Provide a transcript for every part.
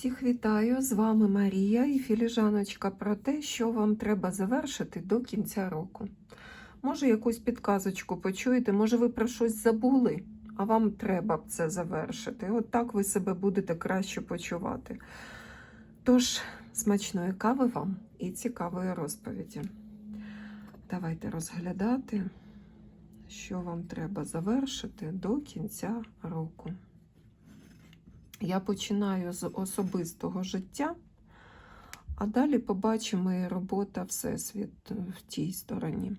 Всіх вітаю! З вами Марія і філіжаночка про те, що вам треба завершити до кінця року. Може, якусь підказочку почуєте, може, ви про щось забули, а вам треба б це завершити. От так ви себе будете краще почувати. Тож, смачної кави вам і цікавої розповіді. Давайте розглядати, що вам треба завершити до кінця року. Я починаю з особистого життя, а далі побачимо і робота Всесвіт в тій стороні.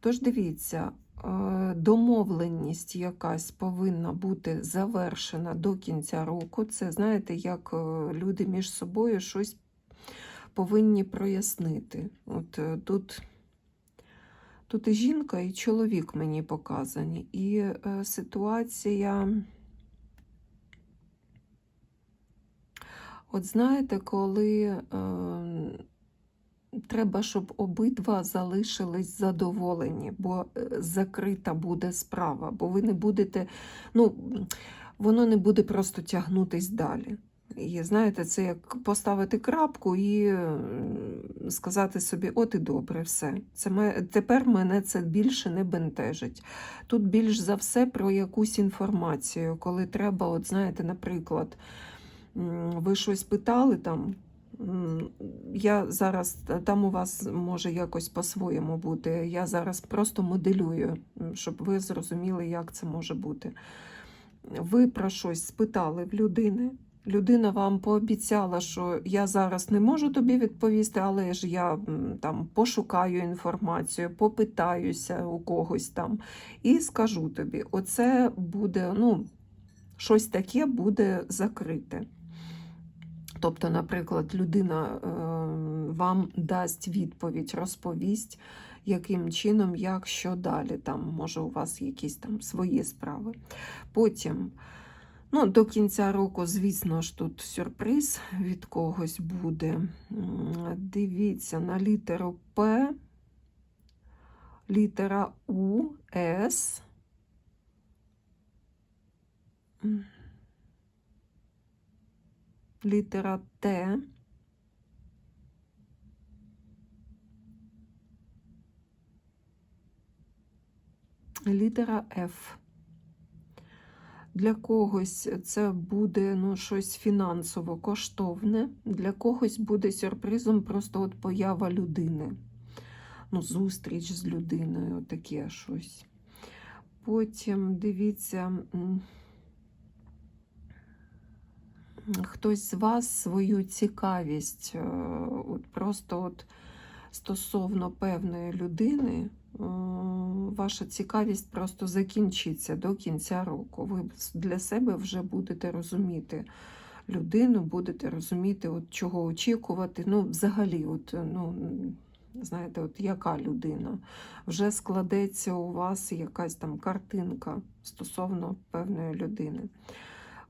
Тож дивіться, е, домовленість якась повинна бути завершена до кінця року. Це, знаєте, як е, люди між собою щось повинні прояснити. От е, тут. Тут і жінка, і чоловік мені показані. І е, ситуація. От знаєте, коли е, треба, щоб обидва залишились задоволені, бо е, закрита буде справа, бо ви не будете, ну, воно не буде просто тягнутись далі. І знаєте, це як поставити крапку і сказати собі, от і добре, все. Це ме- тепер мене це більше не бентежить. Тут більш за все про якусь інформацію, коли треба, от знаєте, наприклад, ви щось питали там. Я зараз там у вас може якось по-своєму бути. Я зараз просто моделюю, щоб ви зрозуміли, як це може бути. Ви про щось спитали в людини. Людина вам пообіцяла, що я зараз не можу тобі відповісти, але ж я там пошукаю інформацію, попитаюся у когось там і скажу тобі: оце буде, ну, щось таке буде закрите. Тобто, наприклад, людина е, вам дасть відповідь, розповість, яким чином, як, що далі. Там, може, у вас якісь там свої справи. Потім, ну, до кінця року, звісно ж, тут сюрприз від когось буде. Дивіться на літеру П, літера У, С. Літера Т. Літера Ф. Для когось це буде ну, щось фінансово коштовне, для когось буде сюрпризом просто от поява людини. Ну, зустріч з людиною, таке щось. Потім дивіться, хтось з вас свою цікавість, е, от просто от стосовно певної людини, е, ваша цікавість просто закінчиться до кінця року. Ви для себе вже будете розуміти людину, будете розуміти, от чого очікувати. Ну, взагалі, от, ну, знаєте, от яка людина. Вже складеться у вас якась там картинка стосовно певної людини.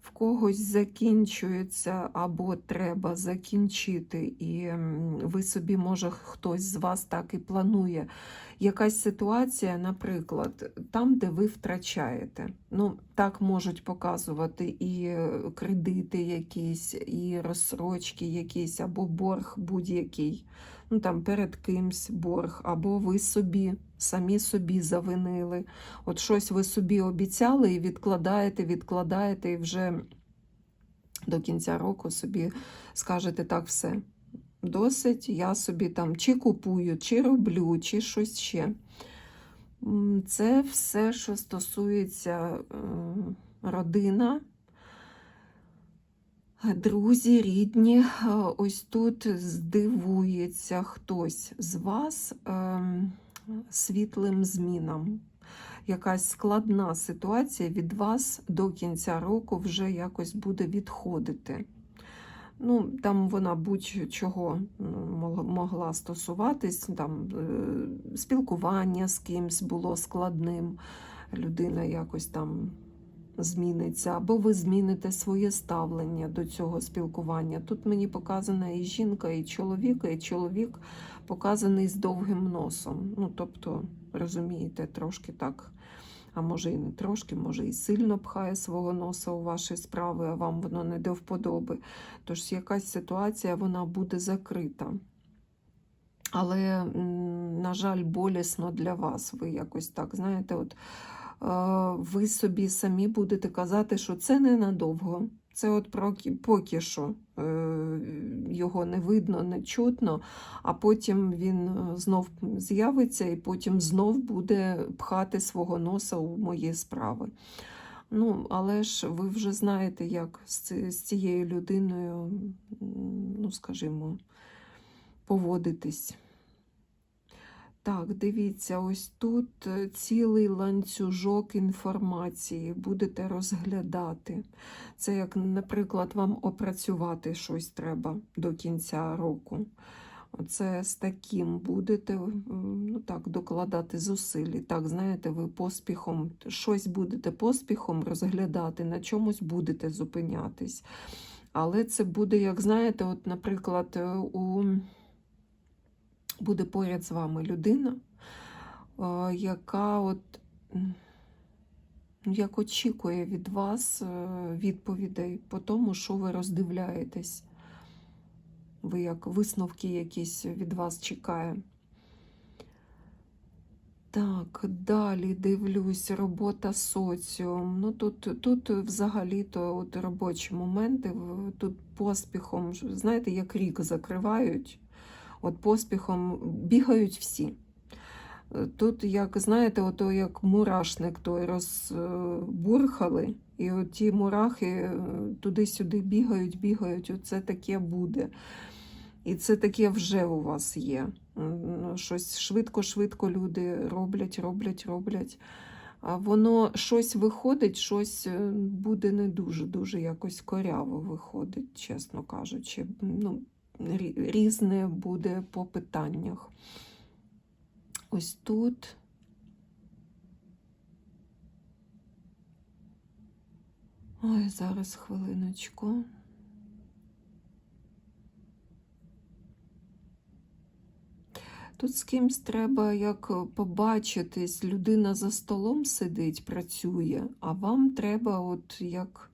В когось закінчується або треба закінчити, і ви собі, може, хтось з вас так і планує. Якась ситуація, наприклад, там, де ви втрачаєте. Ну, так можуть показувати і кредити якісь, і розсрочки якісь, або борг будь-який. Ну, там перед кимсь борг, або ви собі, самі собі завинили. От щось ви собі обіцяли і відкладаєте, відкладаєте, і вже до кінця року собі скажете так все. Досить, я собі там чи купую, чи роблю, чи щось ще. Це все, що стосується е, родина, друзі, рідні. Е, Ось тут здивується хтось з вас ем, світлим змінам. Якась складна ситуація від вас до кінця року вже якось буде відходити. Ну, там вона будь-чого могла стосуватись, там е, спілкування з кимсь було складним, людина якось там зміниться, або ви зміните своє ставлення до цього спілкування. Тут мені показана і жінка, і чоловік, і чоловік показаний з довгим носом. Ну, тобто, розумієте, трошки так а може і не трошки, може і сильно пхає свого носа у ваші справи, а вам воно не до вподоби. Тож якась ситуація вона буде закрита. Але, на жаль, болісно для вас. Ви якось так, знаєте, от ви собі самі будете казати, що це ненадовго. Це от поки що е, його не видно, не чутно, а потім він е, знов з'явиться і потім знов буде пхати свого носа у мої справи. Ну, але ж ви вже знаєте, як з, цією людиною, ну, скажімо, поводитись. Так, дивіться, ось тут е, цілий ланцюжок інформації будете розглядати. Це як, наприклад, вам опрацювати щось треба до кінця року. Оце з таким будете ну так, докладати зусиль. Так, знаєте, ви поспіхом щось будете поспіхом розглядати, на чомусь будете зупинятись. Але це буде, як знаєте, от, наприклад, е, у буде поряд з вами людина, е, яка от як очікує від вас е, відповідей по тому, що ви роздивляєтесь. Ви як висновки якісь від вас чекає. Так, далі дивлюсь, робота соціум. Ну тут, тут взагалі-то от робочі моменти, тут поспіхом, знаєте, як рік закривають, от поспіхом бігають всі. Е, Тут, як знаєте, ото як мурашник той розбурхали, і от ті мурахи е, туди-сюди бігають, бігають, оце таке буде. І це таке вже у вас є. Щось швидко-швидко люди роблять, роблять, роблять. А воно щось виходить, щось е, буде не дуже-дуже якось коряво виходить, чесно кажучи. Ну, різне буде по питаннях. Ось тут. Ой, зараз хвилиночку. Тут з кимсь треба як побачитись, людина за столом сидить, працює, а вам треба, от як.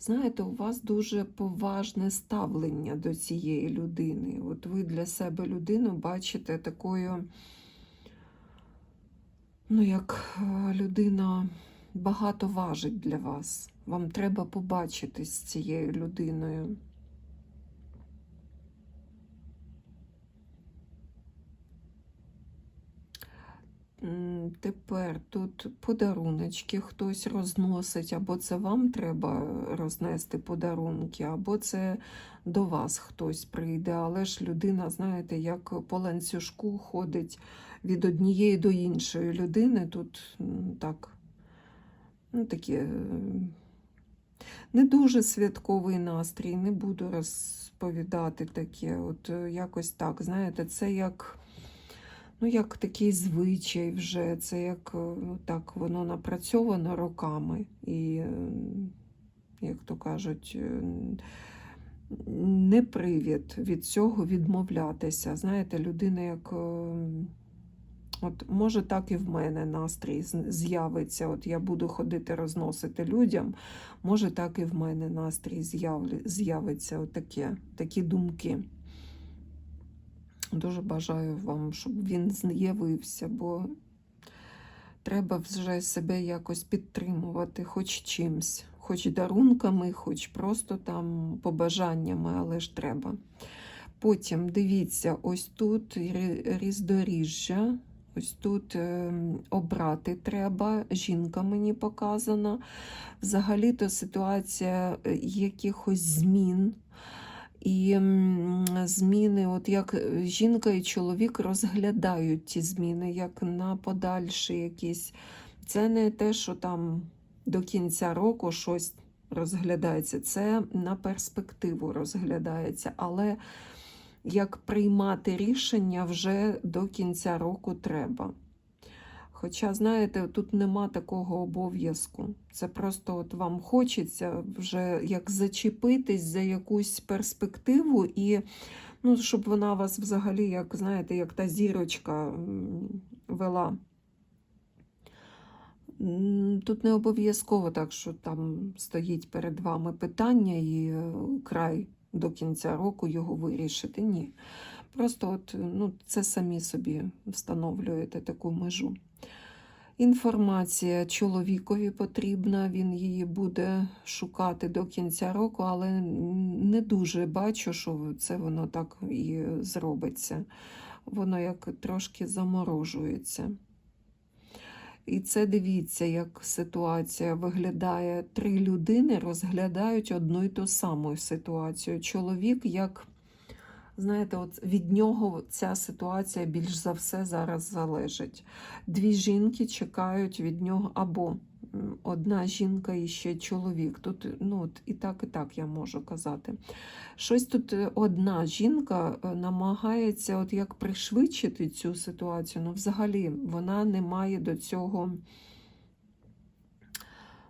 Знаєте, у вас дуже поважне ставлення до цієї людини. От ви для себе людину бачите такою, ну, як е, людина багато важить для вас. Вам треба побачитись з цією людиною. Тепер тут подаруночки хтось розносить, або це вам треба рознести подарунки, або це до вас хтось прийде. Але ж людина, знаєте, як по ланцюжку ходить від однієї до іншої людини. Тут так, ну, таке е, не дуже святковий настрій, не буду розповідати таке. От е, якось так, знаєте, це як ну, як такий звичай вже, це як е, ну, так воно напрацьовано роками. І, як то кажуть, е, не привід від цього відмовлятися. Знаєте, людина як. е, От може так і в мене настрій з'явиться. От я буду ходити розносити людям. Може так і в мене настрій з'явиться. От такі думки. Дуже бажаю вам, щоб він з'явився, бо треба вже себе якось підтримувати, хоч чимсь, хоч дарунками, хоч просто там побажаннями, але ж треба. Потім дивіться, ось тут різдоріжжя, ось тут ем, обрати треба. Жінка мені показана. Взагалі-то ситуація е, якихось змін. І зміни, от як е, жінка і чоловік розглядають ті зміни, як на подальші якісь. Це не те, що там до кінця року щось розглядається, це на перспективу розглядається. Але як приймати рішення вже до кінця року треба. Хоча, знаєте, тут нема такого обов'язку. Це просто от вам хочеться вже як зачепитись за якусь перспективу, і ну, щоб вона вас взагалі, як знаєте, як та зірочка вела. Тут не обов'язково так, що там стоїть перед вами питання і е, край до кінця року його вирішити. Ні. Просто от, ну, це самі собі встановлюєте таку межу. Інформація чоловікові потрібна, він її буде шукати до кінця року, але не дуже бачу, що це воно так і зробиться. Воно як трошки заморожується. І це дивіться, як ситуація виглядає. Три людини розглядають одну і ту саму ситуацію. Чоловік, як, знаєте, от від нього ця ситуація більш за все зараз залежить. Дві жінки чекають від нього або одна жінка і ще чоловік. Тут ну, от і так, і так я можу казати. Щось тут е, одна жінка е, намагається от як пришвидшити цю ситуацію. Ну, взагалі, вона не має до цього.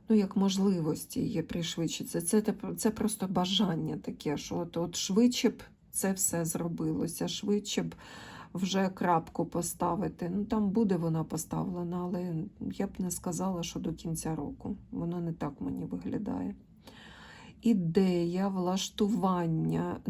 Ну, як можливості її пришвидшитися. Це, це просто бажання таке, що от, от швидше б це все зробилося, швидше б вже крапку поставити. Ну, там буде вона поставлена, але я б не сказала, що до кінця року. Воно не так мені виглядає. Ідея, влаштування.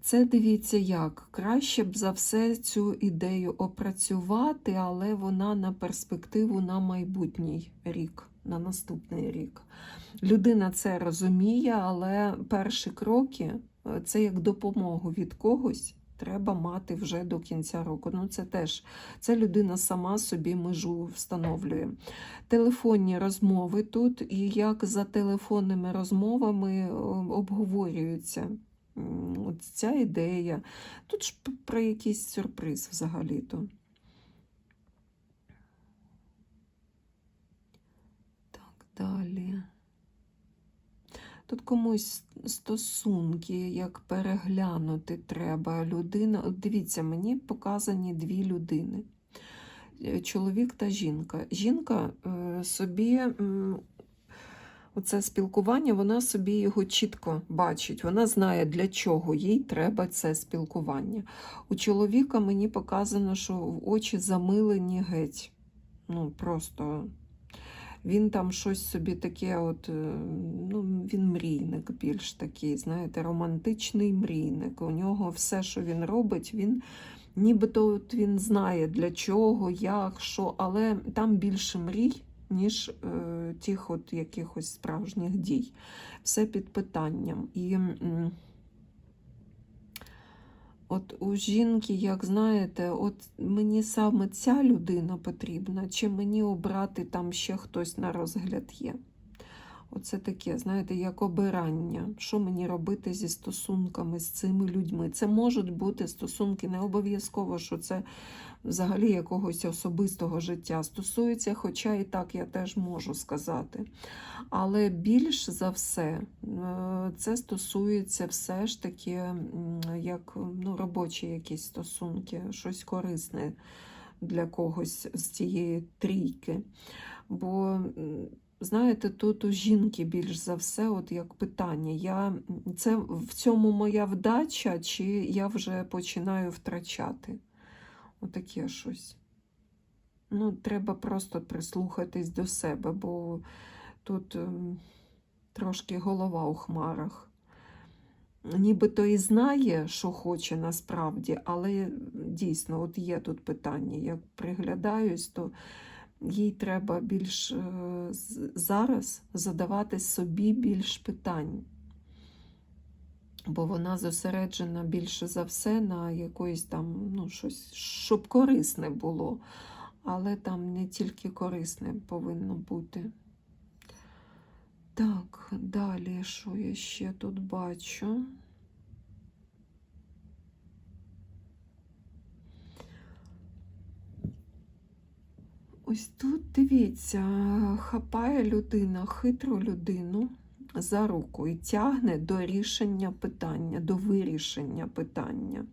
Це дивіться як. Краще б за все цю ідею опрацювати, але вона на перспективу на майбутній рік, на наступний рік. Людина це розуміє, але перші кроки е, це як допомогу від когось. Треба мати вже до кінця року. Ну, це теж це людина сама собі межу встановлює. Телефонні розмови тут, і як за телефонними розмовами е, обговорюються от ця ідея. Тут ж про якийсь сюрприз взагалі-то. Так, далі. Тут комусь стосунки, як переглянути треба. Людина, от дивіться, мені показані дві людини. Е, Чоловік та жінка. Жінка е, собі оце спілкування, вона собі його чітко бачить. Вона знає, для чого їй треба це спілкування. У чоловіка мені показано, що очі замилені геть. Ну, просто він там щось собі таке, от, е, ну, він мрійник більш такий, знаєте, романтичний мрійник. У нього все, що він робить, він нібито от він знає для чого, як, що, але там більше мрій, ніж е, тих от якихось справжніх дій. Все під питанням. І от у жінки, як знаєте, от мені саме ця людина потрібна, чи мені обрати там ще хтось на розгляд є. Оце таке, знаєте, як обирання. Що мені робити зі стосунками з цими людьми? Це можуть бути стосунки, не обов'язково, що це взагалі якогось особистого життя стосується, хоча і так я теж можу сказати. Але більш за все, е, це стосується все ж таки як ну, робочі якісь стосунки, щось корисне для когось з цієї трійки. Бо Знаєте, тут у жінки більш за все, от як питання, я, це в цьому моя вдача, чи я вже починаю втрачати? Отаке щось. Ну, треба просто прислухатись до себе, бо тут ем, трошки голова у хмарах. Нібито і знає, що хоче насправді, але дійсно, от є тут питання. Як приглядаюсь, то їй треба більш е, зараз задавати собі більш питань. Бо вона зосереджена більше за все на якоїсь там, ну, щось, щоб корисне було. Але там не тільки корисне повинно бути. Так, далі, що я ще тут бачу? Ось тут дивіться, хапає людина хитру людину за руку і тягне до рішення питання, до вирішення питання.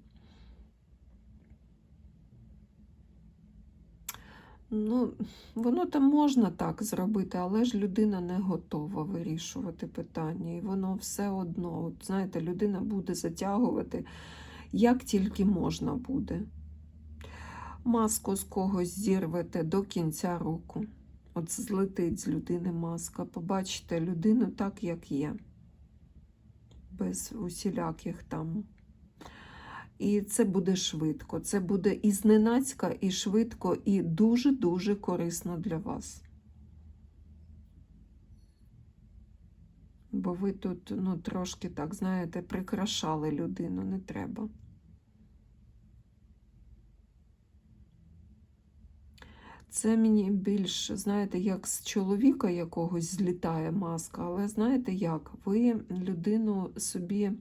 Ну, воно там можна так зробити, але ж людина не готова вирішувати питання. І воно все одно, от, знаєте, людина буде затягувати, як тільки можна буде. Маску з когось зірвете до кінця року. От злетить з людини маска. Побачите людину так, як є, без усіляких там. І це буде швидко. Це буде і зненацька, і швидко, і дуже-дуже корисно для вас. Бо ви тут ну, трошки так, знаєте, прикрашали людину, не треба. Це мені більш, знаєте, як з чоловіка якогось злітає маска, але знаєте як? Ви людину собі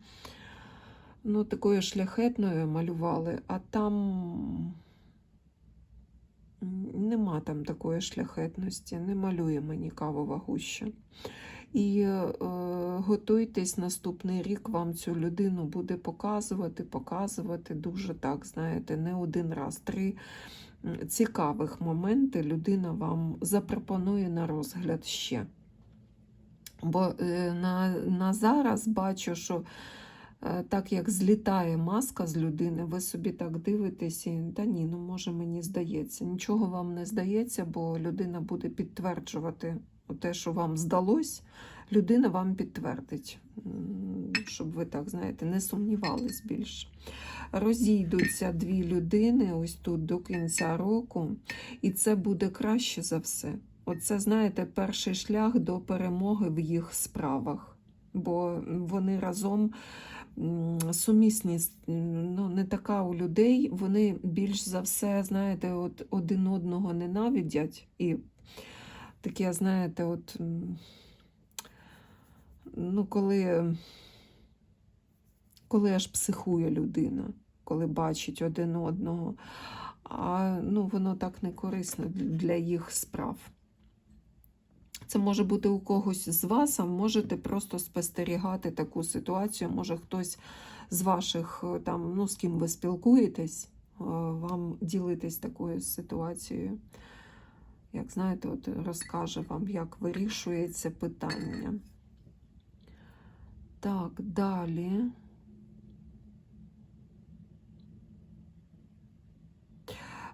ну, такою шляхетною малювали, а там нема там такої шляхетності, не малює мені кавова гуща. І е, готуйтесь наступний рік, вам цю людину буде показувати, показувати дуже так, знаєте, не один раз. Три цікавих моменти людина вам запропонує на розгляд ще. Бо е, на, на зараз бачу, що е, так як злітає маска з людини, ви собі так дивитесь, і та ні, ну може мені здається. Нічого вам не здається, бо людина буде підтверджувати те, що вам здалось, людина вам підтвердить, щоб ви так знаєте, не сумнівались більше. Розійдуться дві людини ось тут до кінця року, і це буде краще за все. Оце, знаєте, перший шлях до перемоги в їх справах, бо вони разом сумісні, ну, не така у людей, вони більш за все, знаєте, от один одного ненавидять і таке, знаєте, от, ну, коли, коли аж психує людина, коли бачить один одного, а ну, воно так не корисно для їх справ. Це може бути у когось з вас, а можете просто спостерігати таку ситуацію. Може хтось з ваших, там, ну, з ким ви спілкуєтесь, вам ділитись такою ситуацією як знаєте, от розкаже вам, як вирішується питання. Так, далі.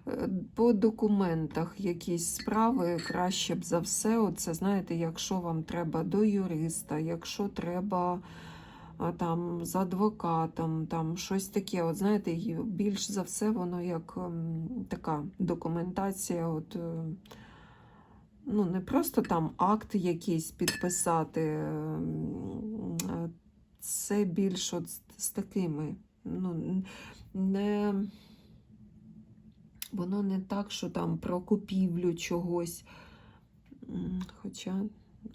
Е, по документах якісь справи краще б за все. Оце, знаєте, якщо вам треба до юриста, якщо треба там з адвокатом, там щось таке. От знаєте, більш за все, воно як така документація. от е, ну, не просто там акт якийсь підписати, це більш от з такими. ну, не, Воно не так, що там про купівлю чогось. Хоча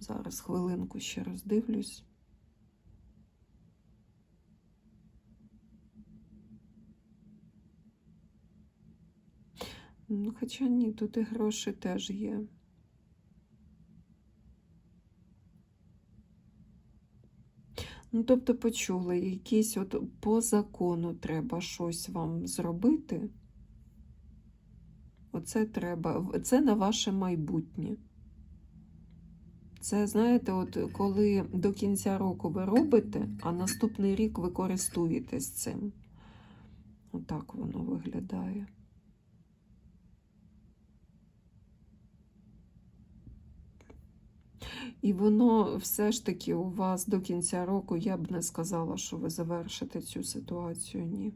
зараз хвилинку ще роздивлюсь. Ну, Хоча ні, тут і гроші теж є. Ну, тобто, почули, якісь от по закону треба щось вам зробити. Оце треба, це на ваше майбутнє. Це, знаєте, от коли до кінця року ви робите, а наступний рік ви користуєтесь цим. Отак воно виглядає. І воно все ж таки у вас до кінця року, я б не сказала, що ви завершите цю ситуацію. Ні.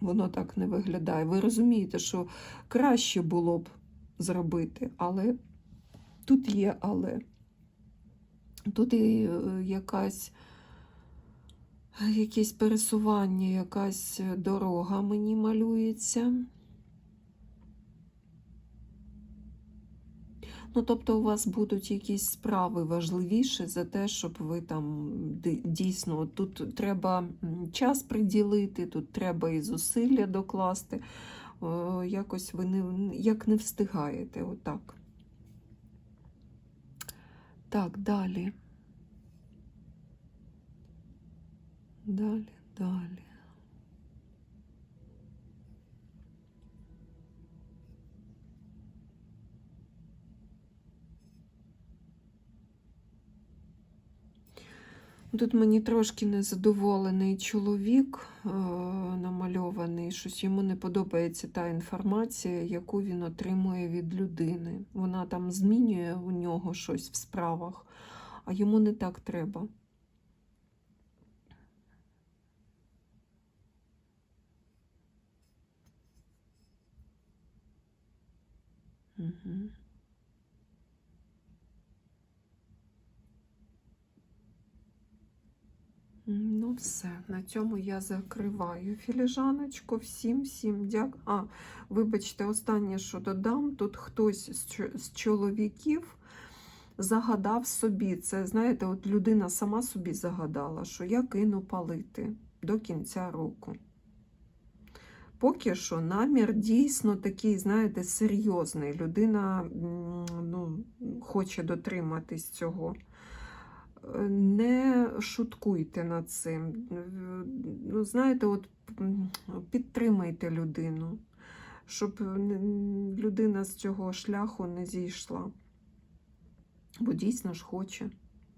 Воно так не виглядає. Ви розумієте, що краще було б зробити, але тут є але. Тут і е, якась. Якесь пересування, якась дорога мені малюється. Ну, тобто, у вас будуть якісь справи важливіші за те, щоб ви там дійсно тут треба час приділити, тут треба і зусилля докласти. Якось ви не, як не встигаєте, отак. Так, далі. Далі, далі. Тут мені трошки незадоволений чоловік е, намальований, щось йому не подобається та інформація, яку він отримує від людини. Вона там змінює у нього щось в справах, а йому не так треба. Угу. Ну, все, на цьому я закриваю філіжаночку. Всім, всім дякую. А, вибачте, останнє, що додам, тут хтось з чоловіків загадав собі. Це, знаєте, от людина сама собі загадала, що я кину палити до кінця року. Поки що намір дійсно такий, знаєте, серйозний. Людина ну, хоче дотриматись цього. Не шуткуйте над цим. Ну, знаєте, от підтримайте людину, щоб людина з цього шляху не зійшла. Бо дійсно ж хоче.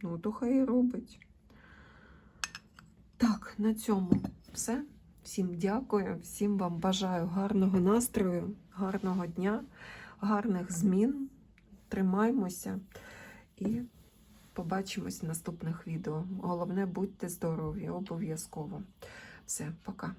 Ну, то хай і робить. Так, на цьому все. Всім дякую, всім вам бажаю гарного настрою, гарного дня, гарних змін. Тримаймося і побачимось в наступних відео. Головне, будьте здорові, обов'язково. Все, пока.